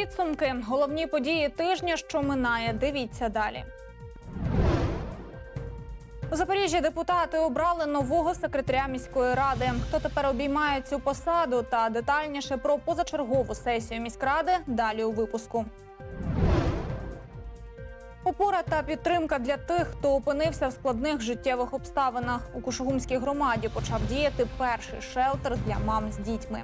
Підсумки. Головні події тижня, що минає. Дивіться далі. У Запоріжжі депутати обрали нового секретаря міської ради. Хто тепер обіймає цю посаду та детальніше про позачергову сесію міськради далі у випуску. Опора та підтримка для тих, хто опинився в складних життєвих обставинах. У Кушугумській громаді почав діяти перший шелтер для мам з дітьми.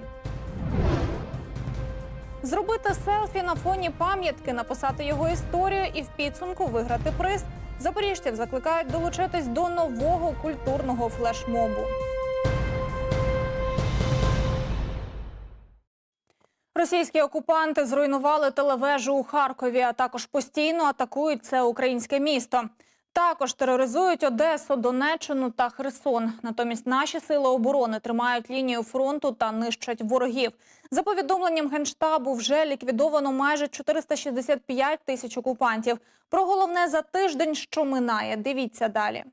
Зробити селфі на фоні пам'ятки, написати його історію і в підсумку виграти приз. Запоріжців закликають долучитись до нового культурного флешмобу. Російські окупанти зруйнували телевежу у Харкові, а також постійно атакують це українське місто. Також тероризують Одесу, Донеччину та Херсон. Натомість наші сили оборони тримають лінію фронту та нищать ворогів. За повідомленням генштабу, вже ліквідовано майже 465 тисяч окупантів. Про головне за тиждень, що минає. Дивіться далі.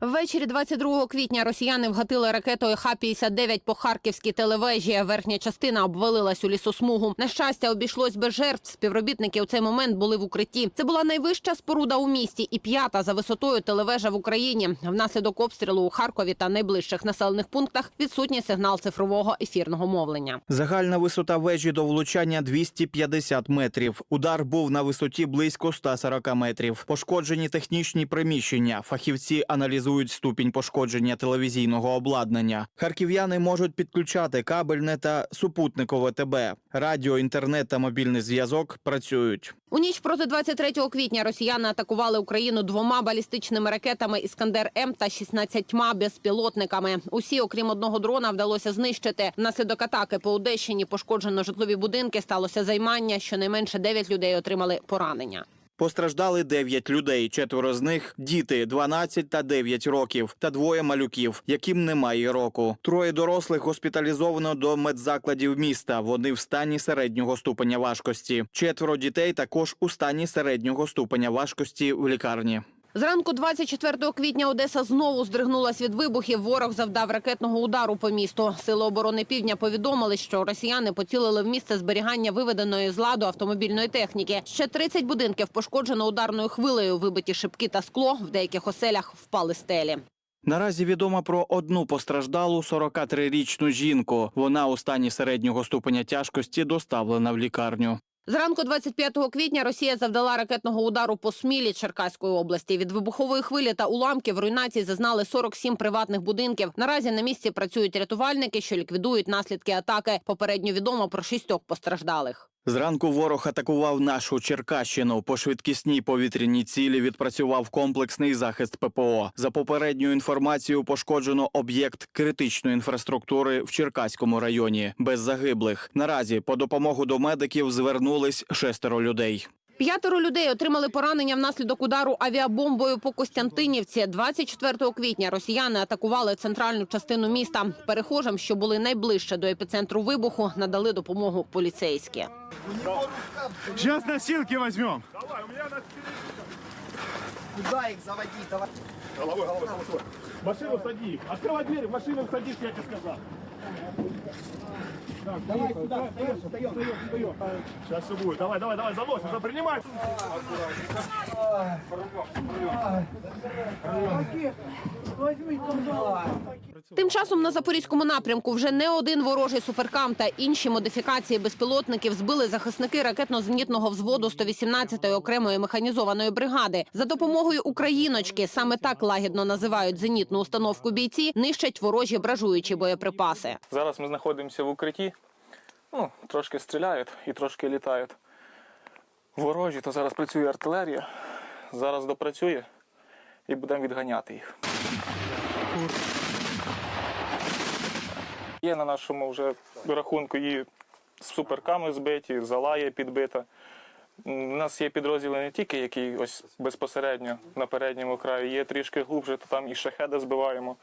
Ввечері 22 квітня росіяни вгатили ракетою Х-59 по харківській телевежі. Верхня частина обвалилась у лісосмугу. На щастя, обійшлось без жертв. Співробітники у цей момент були в укритті. Це була найвища споруда у місті і п'ята за висотою телевежа в Україні. Внаслідок обстрілу у Харкові та найближчих населених пунктах відсутній сигнал цифрового ефірного мовлення. Загальна висота вежі до влучання 250 метрів. Удар був на висоті близько 140 метрів. Пошкоджені технічні приміщення. Фахівці аналізують ступінь пошкодження телевізійного обладнання. Харків'яни можуть підключати кабельне та супутникове ТБ. Радіо, інтернет та мобільний зв'язок працюють. У ніч проти 23 квітня росіяни атакували Україну двома балістичними ракетами Іскандер М та 16 безпілотниками. Усі, окрім одного дрона, вдалося знищити. Внаслідок атаки по Одещині пошкоджено житлові будинки. Сталося займання. Щонайменше 9 людей отримали поранення. Постраждали 9 людей. Четверо з них діти 12 та 9 років, та двоє малюків, яким немає року. Троє дорослих госпіталізовано до медзакладів міста. Вони в стані середнього ступеня важкості. Четверо дітей також у стані середнього ступеня важкості в лікарні. Зранку 24 квітня Одеса знову здригнулась від вибухів. Ворог завдав ракетного удару по місту. Сили оборони півдня повідомили, що росіяни поцілили в місце зберігання виведеної з ладу автомобільної техніки. Ще 30 будинків пошкоджено ударною хвилею. Вибиті шибки та скло в деяких оселях впали стелі. Наразі відомо про одну постраждалу 43-річну жінку. Вона у стані середнього ступеня тяжкості доставлена в лікарню. Зранку 25 квітня Росія завдала ракетного удару по Смілі Черкаської області. Від вибухової хвилі та уламків руйнації зазнали 47 приватних будинків. Наразі на місці працюють рятувальники, що ліквідують наслідки атаки. Попередньо відомо про шістьох постраждалих. Зранку ворог атакував нашу Черкащину. По швидкісній повітряній цілі відпрацював комплексний захист ППО. За попередньою інформацією, пошкоджено об'єкт критичної інфраструктури в Черкаському районі без загиблих. Наразі по допомогу до медиків звернулись шестеро людей. П'ятеро людей отримали поранення внаслідок удару авіабомбою по Костянтинівці. 24 квітня росіяни атакували центральну частину міста. Перехожим, що були найближче до епіцентру вибуху, надали допомогу поліцейські. Сейчас носилки возьмем. Куда их заводить? Давай. Головой, головой, головой. Машину сади. Открывай дверь, в машину садись, я тебе сказал. Давай сюда. Сейчас все будет. Давай, давай, давай, заносим, да, принимай. Тим часом на запорізькому напрямку вже не один ворожий суперкам та інші модифікації безпілотників збили захисники ракетно-зенітного взводу 118-ї окремої механізованої бригади. За допомогою україночки, саме так лагідно називають зенітну установку бійці, нищать ворожі бражуючі боєприпаси. Зараз ми знаходимося в укритті. Ну, трошки стріляють і трошки літають. Ворожі, то зараз працює артилерія. Зараз допрацює і будемо відганяти їх. Є на нашому вже рахунку і суперками збиті, зала є підбита. У нас є підрозділи не тільки, які ось безпосередньо на передньому краї, є трішки глубже, то там і шахеди збиваємо.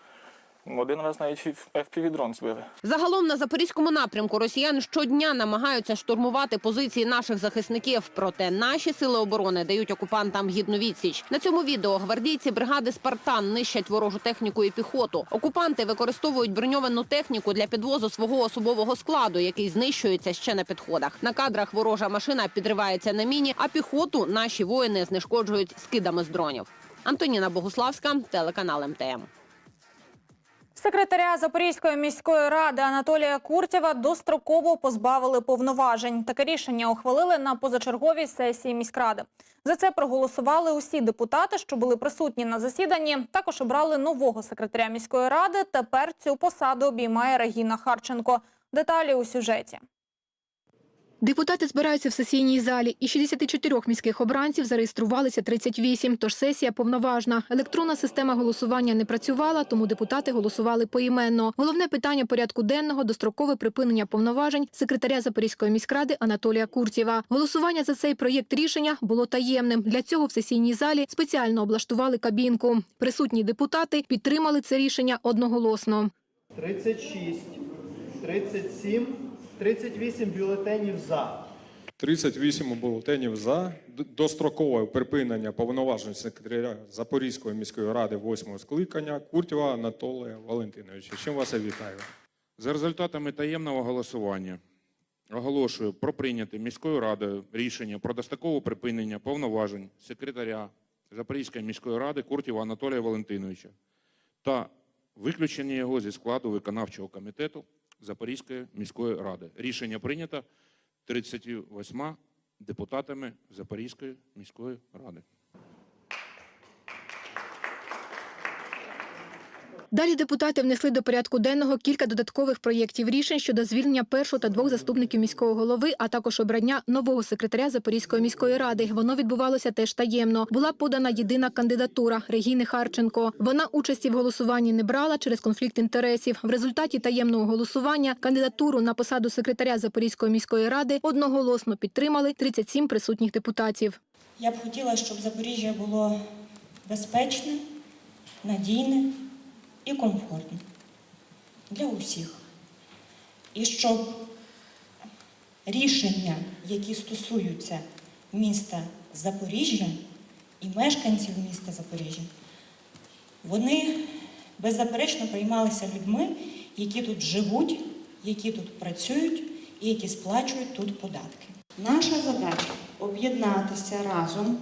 Один раз навіть FPV-дрон збили. Загалом на запорізькому напрямку росіяни щодня намагаються штурмувати позиції наших захисників. Проте наші сили оборони дають окупантам гідну відсіч. На цьому відео гвардійці бригади Спартан нищать ворожу техніку і піхоту. Окупанти використовують броньовану техніку для підвозу свого особового складу, який знищується ще на підходах. На кадрах ворожа машина підривається на міні, а піхоту наші воїни знешкоджують скидами з дронів. Антоніна Богуславська, телеканал МТМ. Секретаря Запорізької міської ради Анатолія Куртєва достроково позбавили повноважень. Таке рішення ухвалили на позачерговій сесії міськради. За це проголосували усі депутати, що були присутні на засіданні. Також обрали нового секретаря міської ради. Тепер цю посаду обіймає Регіна Харченко. Деталі у сюжеті. Депутати збираються в сесійній залі. Із 64 міських обранців зареєструвалися 38, тож сесія повноважна. Електронна система голосування не працювала, тому депутати голосували поіменно. Головне питання порядку денного – дострокове припинення повноважень секретаря Запорізької міськради Анатолія Куртєва. Голосування за цей проєкт рішення було таємним. Для цього в сесійній залі спеціально облаштували кабінку. Присутні депутати підтримали це рішення одноголосно. 36, 37, 38 бюлетенів за. 38 бюлетенів за дострокове припинення повноважень секретаря Запорізької міської ради 8 скликання Куртєва Анатолія Валентиновича. Чим вас я вітаю. За результатами таємного голосування оголошую про прийняте міською радою рішення про дострокове припинення повноважень секретаря Запорізької міської ради Куртєва Анатолія Валентиновича та виключення його зі складу виконавчого комітету Запорізької міської ради. Рішення прийнято 38 депутатами Запорізької міської ради. Далі депутати внесли до порядку денного кілька додаткових проєктів рішень щодо звільнення першого та двох заступників міського голови, а також обрання нового секретаря Запорізької міської ради. Воно відбувалося теж таємно. Була подана єдина кандидатура Регіни Харченко. Вона участі в голосуванні не брала через конфлікт інтересів. В результаті таємного голосування кандидатуру на посаду секретаря Запорізької міської ради одноголосно підтримали 37 присутніх депутатів. Я б хотіла, щоб Запоріжжя було безпечне, надійне і комфортне для усіх. І щоб рішення, які стосуються міста Запоріжжя і мешканців міста Запоріжжя, вони беззаперечно приймалися людьми, які тут живуть, які тут працюють і які сплачують тут податки. Наша задача об'єднатися разом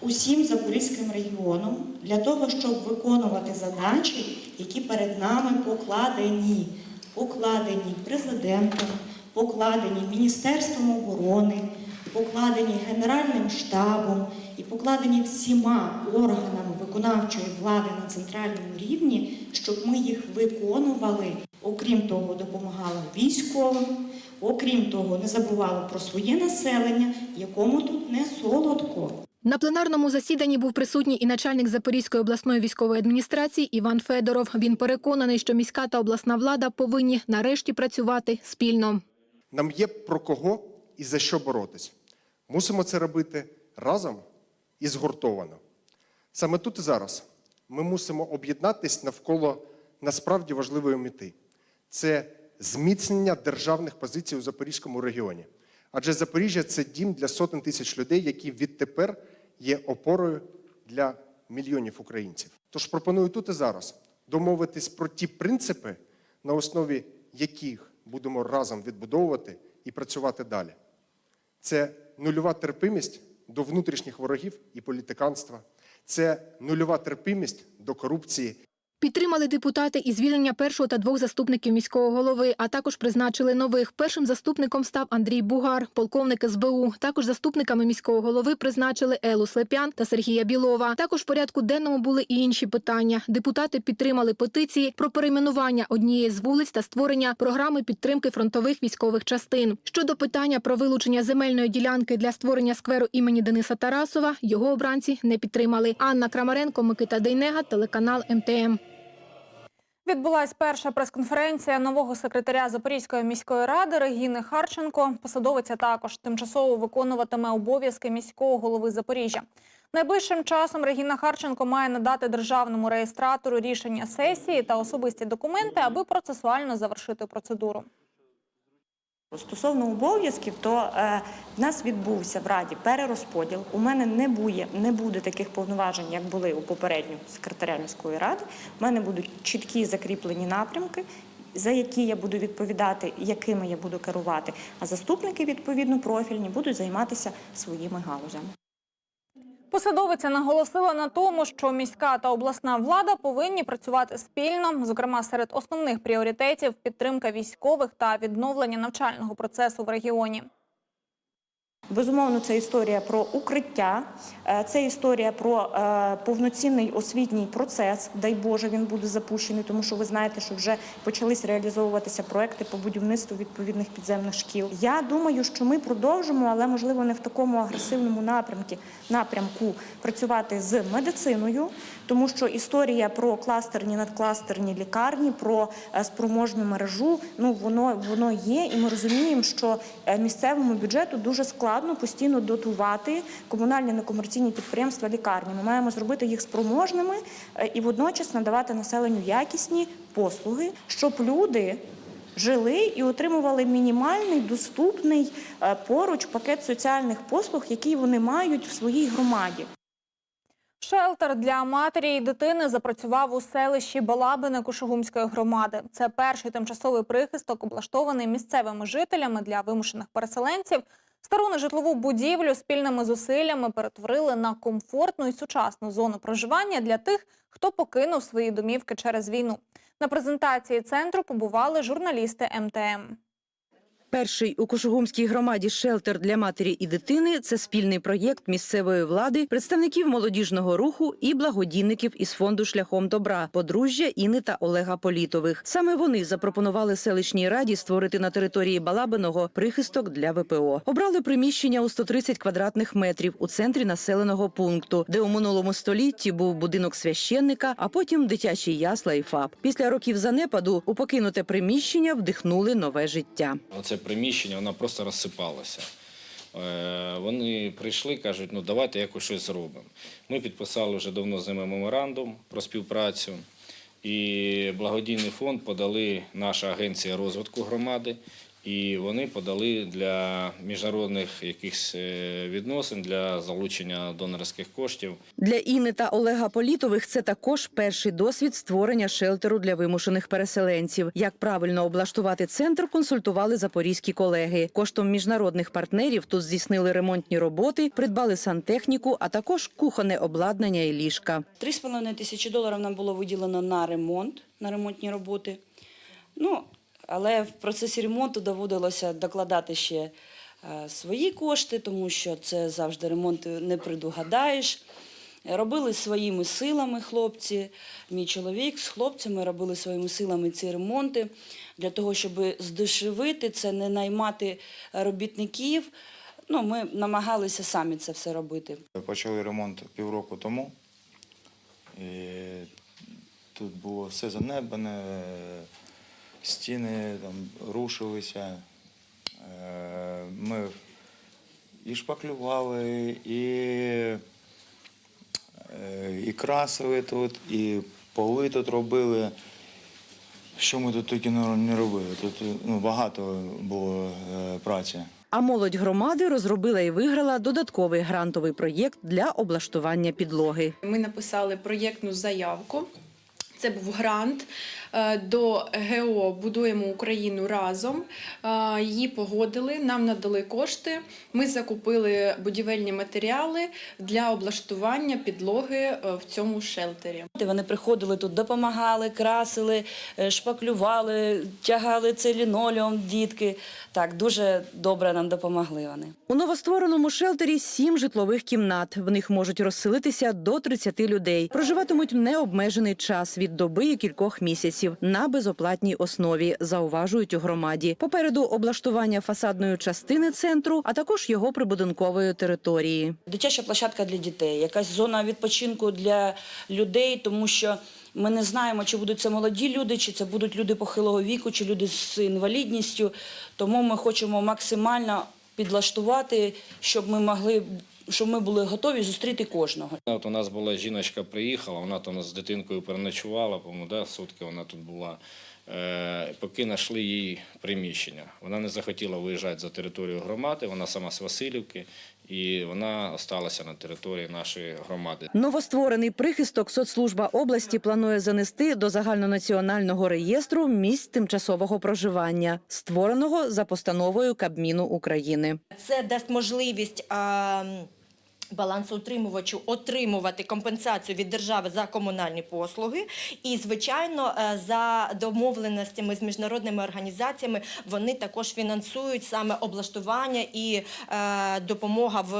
усім Запорізьким регіоном для того, щоб виконувати задачі, які перед нами покладені, покладені президентом, покладені Міністерством оборони, покладені Генеральним штабом і покладені всіма органами виконавчої влади на центральному рівні, щоб ми їх виконували. Окрім того, допомагали військовим, окрім того, не забували про своє населення, якому тут не солодко. На пленарному засіданні був присутній і начальник Запорізької обласної військової адміністрації Іван Федоров. Він переконаний, що міська та обласна влада повинні нарешті працювати спільно. Нам є про кого і за що боротись. Мусимо це робити разом і згуртовано. Саме тут і зараз ми мусимо об'єднатись навколо насправді важливої мети це зміцнення державних позицій у Запорізькому регіоні. Адже Запоріжжя це дім для сотень тисяч людей, які відтепер є опорою для мільйонів українців. Тож пропоную тут і зараз домовитись про ті принципи, на основі яких будемо разом відбудовувати і працювати далі. Це нульова терпимість до внутрішніх ворогів і політиканства, це нульова терпимість до корупції Підтримали депутати і звільнення першого та двох заступників міського голови, а також призначили нових. Першим заступником став Андрій Бугар, полковник СБУ. Також заступниками міського голови призначили Елу Слепян та Сергія Білова. Також в порядку денному були і інші питання. Депутати підтримали петиції про перейменування однієї з вулиць та створення програми підтримки фронтових військових частин. Щодо питання про вилучення земельної ділянки для створення скверу імені Дениса Тарасова, його обранці не підтримали. Анна Крамаренко, Микита Дейнега, телеканал МТМ. Відбулась перша прес-конференція нового секретаря Запорізької міської ради Регіни Харченко. Посадовиця також тимчасово виконуватиме обов'язки міського голови Запоріжжя. Найближчим часом Регіна Харченко має надати державному реєстратору рішення сесії та особисті документи, аби процесуально завершити процедуру. Стосовно обов'язків, то е, в нас відбувся в Раді перерозподіл. У мене не буде, не буде таких повноважень, як були у попередньому секретаря міської ради. У мене будуть чіткі закріплені напрямки, за які я буду відповідати, якими я буду керувати. А заступники, відповідно, профільні будуть займатися своїми галузями. Посадовиця наголосила на тому, що міська та обласна влада повинні працювати спільно. Зокрема, серед основних пріоритетів підтримка військових та відновлення навчального процесу в регіоні. Безумовно, це історія про укриття, е, це історія про е, повноцінний освітній процес. Дай Боже, він буде запущений, тому що ви знаєте, що вже почались реалізовуватися проекти по будівництву відповідних підземних шкіл. Я думаю, що ми продовжимо, але можливо не в такому агресивному напрямку, напрямку працювати з медициною, тому що історія про кластерні надкластерні лікарні, про е, спроможну мережу, ну воно воно є, і ми розуміємо, що місцевому бюджету дуже складно постійно дотувати комунальні некомерційні підприємства лікарні. Ми маємо зробити їх спроможними е, і водночас надавати населенню якісні послуги, щоб люди. Жили і отримували мінімальний доступний е, поруч пакет соціальних послуг, які вони мають в своїй громаді. Шелтер для матері і дитини запрацював у селищі Балабине Кушугумської громади. Це перший тимчасовий прихисток, облаштований місцевими жителями для вимушених переселенців. Стару нежитлову будівлю спільними зусиллями перетворили на комфортну і сучасну зону проживання для тих, хто покинув свої домівки через війну. На презентації центру побували журналісти МТМ. Перший у Кошугумській громаді шелтер для матері і дитини це спільний проєкт місцевої влади, представників молодіжного руху і благодійників із фонду шляхом добра подружжя Іни та Олега Політових. Саме вони запропонували селищній раді створити на території Балабиного прихисток для ВПО. Обрали приміщення у 130 квадратних метрів у центрі населеного пункту, де у минулому столітті був будинок священника, а потім дитячі ясла і ФАП. Після років занепаду у покинуте приміщення вдихнули нове життя. Оце приміщення, воно просто розсипалося. Е, Вони прийшли, кажуть, ну давайте якось щось зробимо. Ми підписали вже давно з ними меморандум про співпрацю. І благодійний фонд подали наша агенція розвитку громади, і вони подали для міжнародних якихось е, відносин для залучення донорських коштів. Для Інни та Олега Політових це також перший досвід створення шелтеру для вимушених переселенців. Як правильно облаштувати центр, консультували запорізькі колеги. Коштом міжнародних партнерів тут здійснили ремонтні роботи, придбали сантехніку, а також кухонне обладнання і ліжка. 3,5 тисячі доларів нам було виділено на ремонт, на ремонтні роботи. Ну, але в процесі ремонту доводилося докладати ще е, свої кошти, тому що це завжди ремонт не предугадаєш. Робили своїми силами хлопці. Мій чоловік з хлопцями робили своїми силами ці ремонти для того, щоб здешевити це, не наймати робітників. Ну, ми намагалися самі це все робити. Почали ремонт півроку тому. І тут було все занедбане, стіни там рушилися. Е, Ми і шпаклювали, і, е, і красили тут, і поли тут робили. Що ми тут тільки не робили? Тут ну, багато було е, праці. А молодь громади розробила і виграла додатковий грантовий проєкт для облаштування підлоги. Ми написали проєктну заявку. Це був грант до ГО Будуємо Україну разом. Е, Її погодили, нам надали кошти. Ми закупили будівельні матеріали для облаштування підлоги е, в цьому шелтері. Вони приходили тут, допомагали, красили, е, шпаклювали, тягали цей лінолеум, дітки. Так, дуже добре нам допомогли вони. У новоствореному шелтері сім житлових кімнат. В них можуть розселитися до 30 людей. Проживатимуть необмежений час від доби і кількох місяців на безоплатній основі, зауважують у громаді. Попереду облаштування фасадної частини центру, а також його прибудинкової території. Дитяча площадка для дітей, якась зона відпочинку для людей, тому що ми не знаємо, чи будуть це молоді люди, чи це будуть люди похилого віку, чи люди з інвалідністю. Тому ми хочемо максимально підлаштувати, щоб ми могли, щоб ми були готові зустріти кожного. От у нас була жіночка, приїхала, вона там з дитинкою переночувала, по-моєму, да, сутки вона тут була. Е, поки знайшли їй приміщення. Вона не захотіла виїжджати за територію громади, вона сама з Васильівки, і вона залишилася на території нашої громади. Новостворений прихисток соцслужба області планує занести до загальнонаціонального реєстру місць тимчасового проживання, створеного за постановою Кабміну України. Це дасть можливість а, балансоутримувачу отримувати компенсацію від держави за комунальні послуги. І, звичайно, е, за домовленостями з міжнародними організаціями вони також фінансують саме облаштування і е, допомога в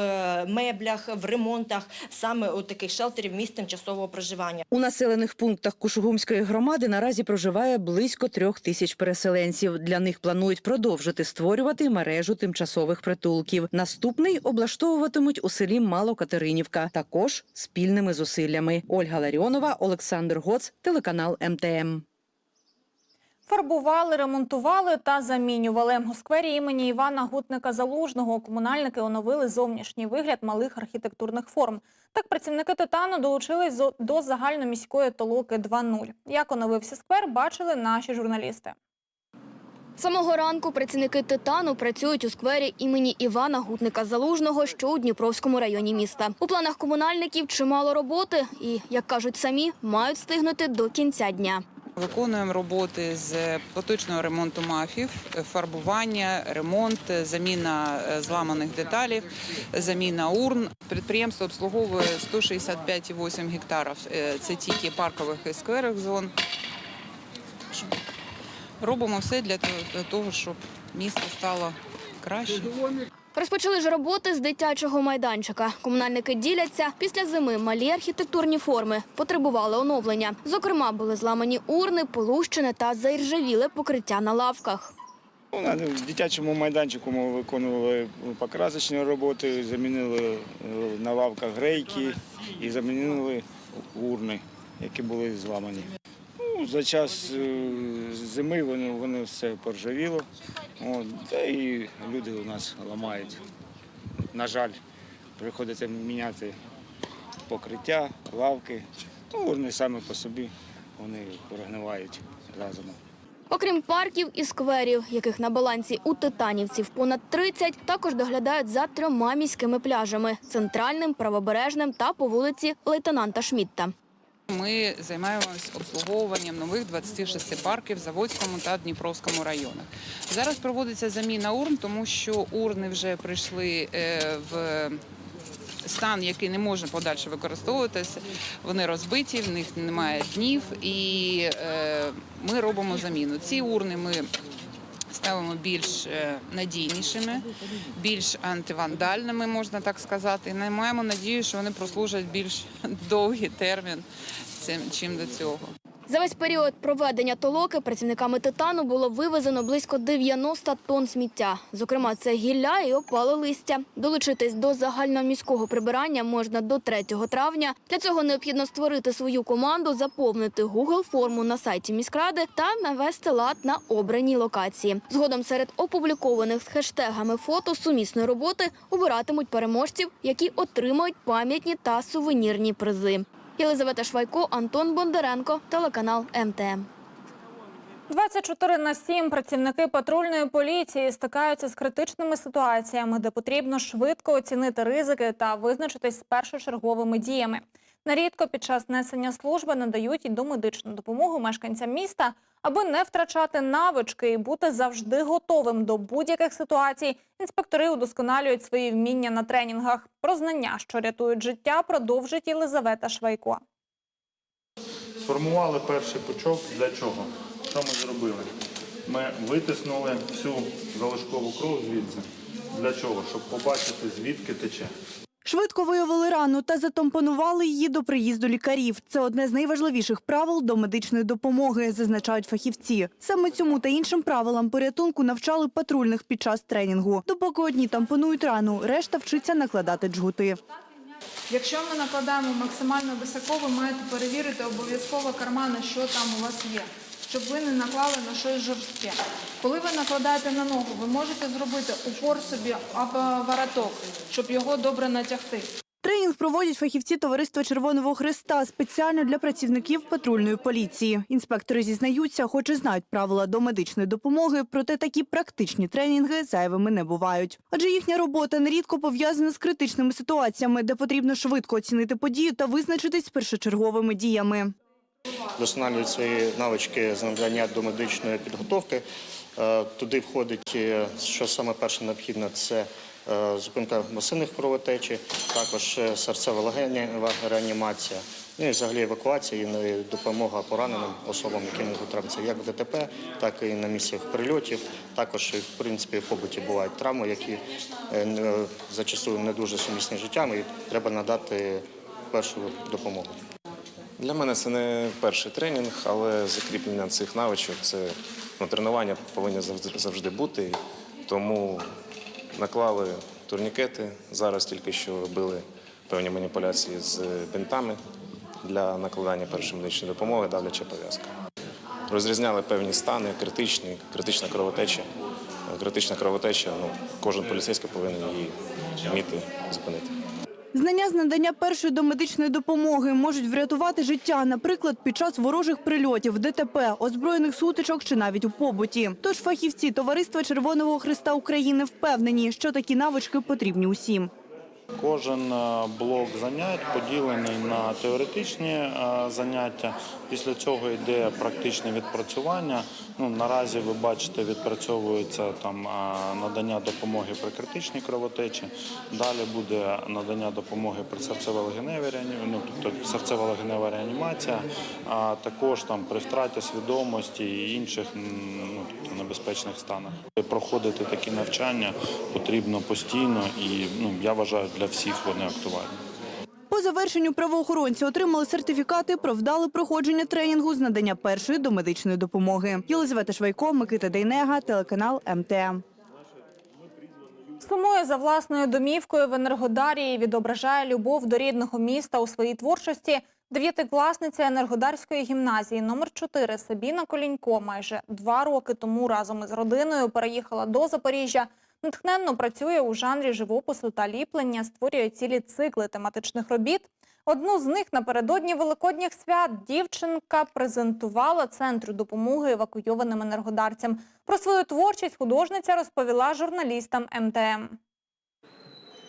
меблях, в ремонтах саме у таких шелтерів місць тимчасового проживання. У населених пунктах Кушугумської громади наразі проживає близько трьох тисяч переселенців. Для них планують продовжити створювати мережу тимчасових притулків. Наступний облаштовуватимуть у селі Малокатеринівка, також спільними зусиллями. Ольга Ларіонова, Олександр Гоц, телеканал МТМ. Фарбували, ремонтували та замінювали. У сквері імені Івана Гутника Залужного комунальники оновили зовнішній вигляд малих архітектурних форм. Так працівники «Титану» долучились до загальноміської толоки 2.0. Як оновився сквер, бачили наші журналісти. Самого ранку працівники «Титану» працюють у сквері імені Івана Гутника Залужного, що у Дніпровському районі міста. У планах комунальників чимало роботи і, як кажуть самі, мають встигнути до кінця дня. Виконуємо роботи з поточного ремонту мафів, фарбування, ремонт, заміна е, зламаних деталей, заміна урн. Підприємство обслуговує 165,8 гектарів. Е, Це тільки паркових і скверих зон. Робимо все для того- щоб місто стало краще. Розпочали ж роботи з дитячого майданчика. Комунальники діляться. Після зими малі архітектурні форми потребували оновлення. Зокрема, були зламані урни, полущене та заіржавіле покриття на лавках. Ну, на дитячому майданчику ми виконували покрасочні роботи, замінили е, на лавках грейки і замінили урни, які були зламані. За час е, зими воно, воно все поржавіло. От, та і люди у нас ламають. На жаль, приходиться міняти покриття, лавки. Ну, урни самі по собі вони прогнивають разом. Окрім парків і скверів, яких на балансі у титанівців понад 30, також доглядають за трьома міськими пляжами центральним, правобережним та по вулиці лейтенанта Шмітта. Ми займаємось обслуговуванням нових 26 парків в Заводському та Дніпровському районах. Зараз проводиться заміна урн, тому що урни вже прийшли е, в стан, який не може подальше використовуватися. Вони розбиті, в них немає днів, і е, ми робимо заміну. Ці урни ми ставимо більш е, надійнішими, більш антивандальними, можна так сказати. І маємо надію, що вони прослужать більш довгий термін, чим до цього. За весь період проведення толоки працівниками титану було вивезено близько 90 тонн сміття. Зокрема, це гілля і опале листя. Долучитись до загальноміського прибирання можна до 3 травня. Для цього необхідно створити свою команду, заповнити Google форму на сайті міськради та навести лад на обраній локації. Згодом серед опублікованих з хештегами фото сумісної роботи обиратимуть переможців, які отримають пам'ятні та сувенірні призи. Єлизавета Швайко, Антон Бондаренко, телеканал МТМ. 24 на 7 працівники патрульної поліції стикаються з критичними ситуаціями, де потрібно швидко оцінити ризики та визначитись з першочерговими діями. Нарідко під час несення служби надають і домедичну допомогу мешканцям міста, аби не втрачати навички і бути завжди готовим до будь-яких ситуацій. Інспектори удосконалюють свої вміння на тренінгах. Про знання, що рятують життя, продовжить Єлизавета Швайко. Сформували перший пучок. Для чого? Що ми зробили? Ми витиснули всю залишкову кров звідси. Для чого? Щоб побачити, звідки тече. Швидко виявили рану та затампонували її до приїзду лікарів. Це одне з найважливіших правил до медичної допомоги, зазначають фахівці. Саме цьому та іншим правилам порятунку навчали патрульних під час тренінгу. Допоки одні тампонують рану, решта вчиться накладати джгути. Якщо ми накладаємо максимально високо, ви маєте перевірити обов'язково кармани, що там у вас є. Щоб ви не наклали на щось жорстке. Коли ви накладаєте на ногу, ви можете зробити упор собі або вороток, щоб його добре натягти. Тренінг проводять фахівці Товариства Червоного Христа спеціально для працівників патрульної поліції. Інспектори зізнаються, хоч і знають правила до медичної допомоги, проте такі практичні тренінги зайвими не бувають. Адже їхня робота нерідко пов'язана з критичними ситуаціями, де потрібно швидко оцінити подію та визначитись першочерговими діями. Вдосконалюють свої навички з надання до медичної підготовки. Е, Туди входить, е, що саме перше необхідно, це е, зупинка масивних кровотечі, також серцева легенева реанімація, ну і взагалі евакуація і допомога пораненим особам, які можуть трапитися як в ДТП, так і на місцях прильотів. Також, в принципі, в побуті бувають травми, які зачастую не дуже сумісні з життям, і треба надати першу допомогу. Для мене це не перший тренінг, але закріплення цих навичок це ну, тренування повинні завжди, бути. Тому наклали турнікети. Зараз тільки що робили певні маніпуляції з бинтами для накладання першої медичної допомоги, давляча пов'язка. Розрізняли певні стани, критичні, критична кровотеча. Критична кровотеча, ну, кожен поліцейський повинен її вміти зупинити. Знання з надання першої домедичної допомоги можуть врятувати життя, наприклад, під час ворожих прильотів, ДТП, озброєних сутичок чи навіть у побуті. Тож фахівці Товариства Червоного Христа України впевнені, що такі навички потрібні усім. Кожен е, блок занять поділений на теоретичні е, заняття. Після цього йде практичне відпрацювання. Ну, наразі ви бачите, відпрацьовується там надання допомоги при критичній кровотечі. Далі буде надання допомоги при серцево-легеневій ну, тобто серцево-легенева реанімація, а також там при втраті свідомості і інших ну, тобто небезпечних станах. Проходити такі навчання потрібно постійно і ну, я вважаю, для всіх вони актуальні. По завершенню правоохоронці отримали сертифікати про вдале проходження тренінгу з надання першої домедичної допомоги. Єлизавета Швайко, Микита Дейнега, телеканал МТМ. Сумує за власною домівкою в Енергодарі і відображає любов до рідного міста у своїй творчості. Дев'ятикласниця Енергодарської гімназії номер 4 Сабіна Колінько майже два роки тому разом із родиною переїхала до Запоріжжя. Натхненно працює у жанрі живопису та ліплення, створює цілі цикли тематичних робіт. Одну з них напередодні великодніх свят дівчинка презентувала центру допомоги евакуйованим енергодарцям. Про свою творчість художниця розповіла журналістам МТМ.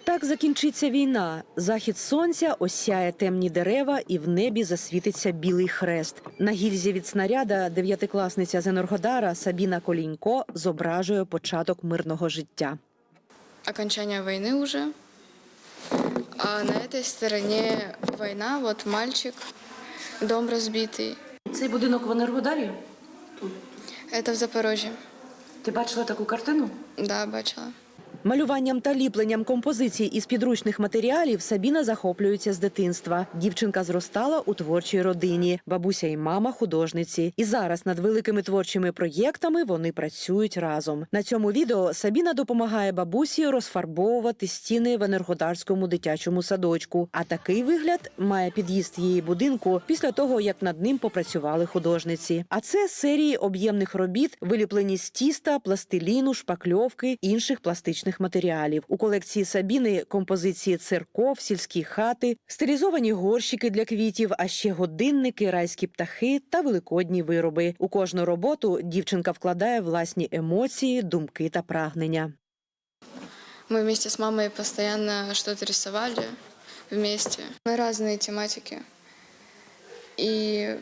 Так закінчиться війна. Захід сонця осяє темні дерева, і в небі засвітиться білий хрест. На гільзі від снаряда дев'ятикласниця з Енергодара Сабіна Колінько зображує початок мирного життя. окончания войны уже. А на этой стороне война, вот мальчик, дом разбитый. Цей будинок в Енергодарі? Это в Запорожье. Ти бачила таку картину? Да, бачила. Малюванням та ліпленням композицій із підручних матеріалів Сабіна захоплюється з дитинства. Дівчинка зростала у творчій родині, бабуся і мама художниці. І зараз над великими творчими проєктами вони працюють разом. На цьому відео Сабіна допомагає бабусі розфарбовувати стіни в енергодарському дитячому садочку. А такий вигляд має під'їзд її будинку після того, як над ним попрацювали художниці. А це серії об'ємних робіт, виліплені з тіста, пластиліну, шпакльовки інших пластичних матеріалів. У колекції Сабіни композиції церков, сільські хати, стилізовані горщики для квітів, а ще годинники, райські птахи та великодні вироби. У кожну роботу дівчинка вкладає власні емоції, думки та прагнення. Мы вместе с мамой постоянно что-то рисовали вместе. Мы разные тематики. И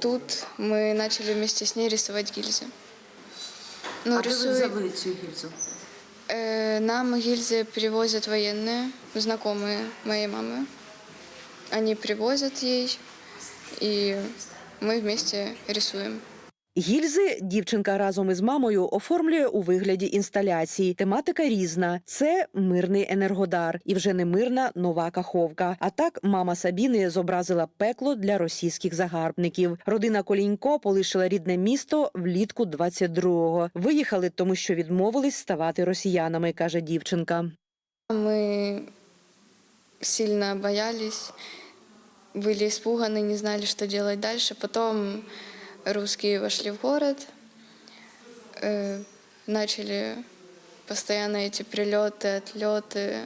тут мы начали вместе с ней рисовать гильзы. Ну, рисуй- цю гільзу? Э, Нам гильзы привозят военные, знакомые моей мамы. Они привозят ей, и мы вместе рисуем. Гільзи дівчинка разом із мамою оформлює у вигляді інсталяції. Тематика різна: це мирний енергодар і вже не мирна нова каховка. А так мама Сабіни зобразила пекло для російських загарбників. Родина Колінько полишила рідне місто влітку 22-го. Виїхали, тому що відмовились ставати росіянами, каже дівчинка. Мы сильно боялись, были испуганы, не знали, что делать дальше. Потом русские вошли в город, э, начали постоянно эти прилеты, отлеты.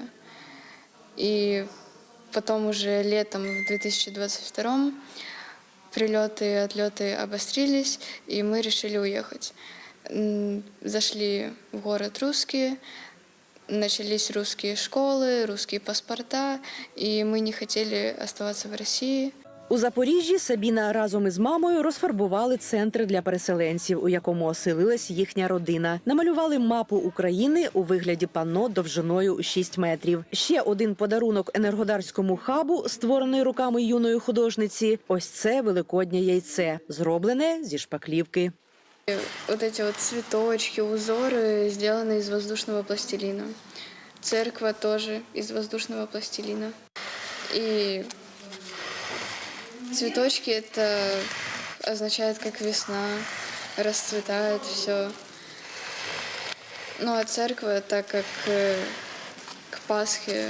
И потом уже летом в 2022 прилеты и отлеты обострились, и мы решили уехать. Зашли в город русские, начались русские школы, русские паспорта, и мы не хотели оставаться в России. У Запоріжжі Сабіна разом із мамою розфарбували центр для переселенців, у якому оселилась їхня родина. Намалювали мапу України у вигляді панно довжиною у 6 метрів. Ще один подарунок енергодарському хабу, створений руками юної художниці. Ось це великоднє яйце, зроблене зі шпаклівки. И Вот эти вот цветочки, узоры сделаны из воздушного пластилина. Церква тоже из воздушного пластилина. И Цветочки это означает как весна, расцветает все. Ну а церква так как э, к Пасхе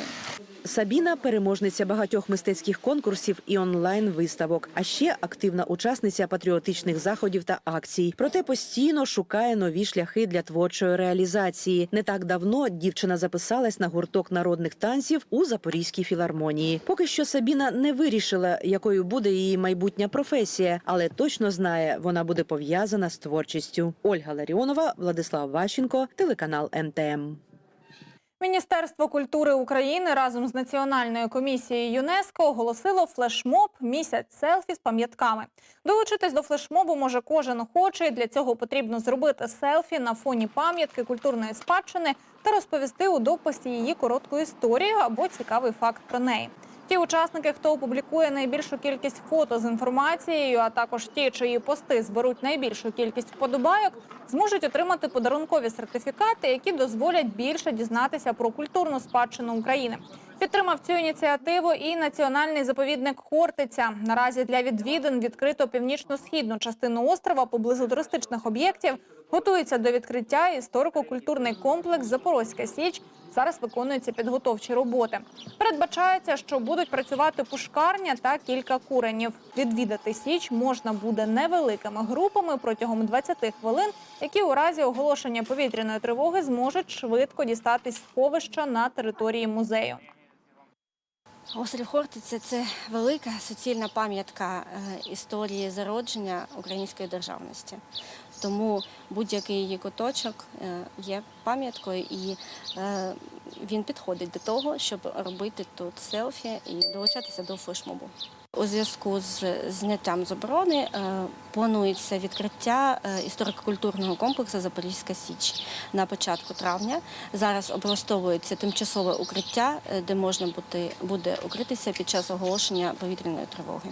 Сабіна переможниця багатьох мистецьких конкурсів і онлайн-виставок, а ще активна учасниця патріотичних заходів та акцій. Проте постійно шукає нові шляхи для творчої реалізації. Не так давно дівчина записалась на гурток народних танців у Запорізькій філармонії. Поки що Сабіна не вирішила, якою буде її майбутня професія, але точно знає, вона буде пов'язана з творчістю. Ольга Ларіонова, Владислав Ващенко, телеканал МТМ. Міністерство культури України разом з Національною комісією ЮНЕСКО оголосило флешмоб місяць селфі з пам'ятками. Долучитись до флешмобу може кожен охочий. Для цього потрібно зробити селфі на фоні пам'ятки культурної спадщини та розповісти у дописі її коротку історію або цікавий факт про неї. Ті учасники, хто опублікує найбільшу кількість фото з інформацією, а також ті, чиї пости зберуть найбільшу кількість вподобайок, зможуть отримати подарункові сертифікати, які дозволять більше дізнатися про культурну спадщину України. Підтримав цю ініціативу і національний заповідник Хортиця. Наразі для відвідин відкрито північно-східну частину острова поблизу туристичних об'єктів. Готується до відкриття історико-культурний комплекс Запорозька Січ. Зараз виконуються підготовчі роботи. Передбачається, що будуть працювати пушкарня та кілька куренів. Відвідати січ можна буде невеликими групами протягом 20 хвилин, які у разі оголошення повітряної тривоги зможуть швидко дістатись сховища на території музею. Острів Хортиця це велика суцільна пам'ятка е, історії зародження української державності. Тому будь-який її куточок е, є пам'яткою, і е, він підходить до того, щоб робити тут селфі і долучатися до флешмобу. У зв'язку з зняттям заборони е, планується відкриття історико-культурного комплексу Запорізька Січ на початку травня. Зараз облаштовується тимчасове укриття, де можна буде укритися під час оголошення повітряної тривоги.